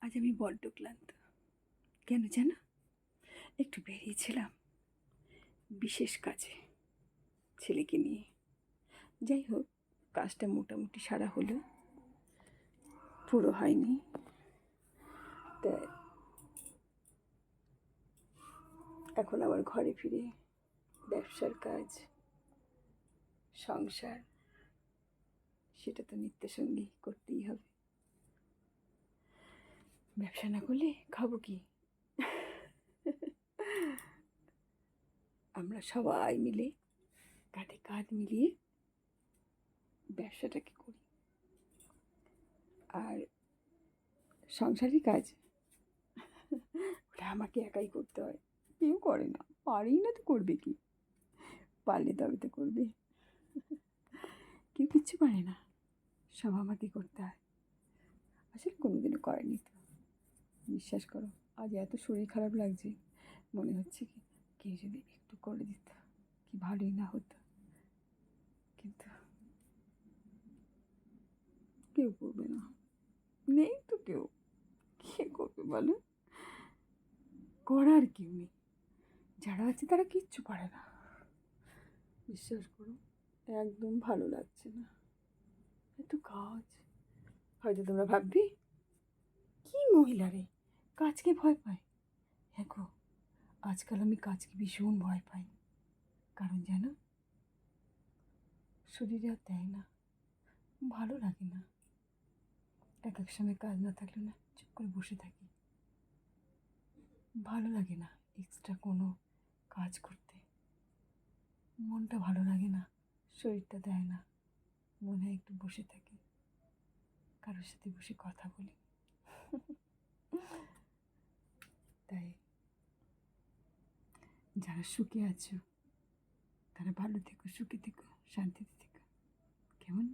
আজ আমি বড্ড ক্লান্ত। কেন জানো? একটু বেরিয়েছিলাম বিশেষ কাজে ছেলেকে নিয়ে। যাই হোক, কাজটা মোটামুটি সারা হলো। পুরো হয়নি। তা এখন আবার ঘরে ফিরে ব্যবসার কাজ, সংসার, সেটা তো নিত্যসঙ্গী করতেই হবে। ব্যবসা না করলে খাব কি? আমরা সবাই মিলে কাঁধে কাঁধ মিলিয়ে ব্যবসাটাকে করি। আর সংসারের কাজ, ওটা আমাকে একাই করতে হয়। কেউ করে না। পারেই না তো করবে কি? পারলে তবে তো করবে। কেউ কিচ্ছু পারে না। সব আমাকে করতে হয়। আসলে কোনোদিনও করেনি তো। বিশ্বাস করো, আজ এত শরীর খারাপ লাগছে, মনে হচ্ছে কি, কেউ যদি একটু করে দিত, কি ভালোই না হতো। কিন্তু কেউ করবে না। নেই তো কেউ, কে করবে বলো? করার কেউ নেই। যারা আছে তারা কিচ্ছু পারে না। বিশ্বাস করো, একদম ভালো লাগছে না। এত কাজ। হয়তো তোমরা ভাববি, কি মহিলা রে? কাজকে ভয় পায়। হ্যাঁ আজকাল আমি কাজকে ভীষণ ভয় পাই। কারণ জানো? শরীরে আর দেয় না, ভালো লাগে না। এক এক সময় কাজ না থাকলে না, চুপ করে বসে থাকি। ভালো লাগে না এক্সট্রা কোনো কাজ করতে। মনটা ভালো লাগে না, শরীরটা দেয় না। মনে হয় একটু বসে থাকি, কারোর সাথে বসে কথা বলি। যারা সুখে আছো তারা ভালো থেকো সুখে থেকো শান্তিতে থেকো। কেমন?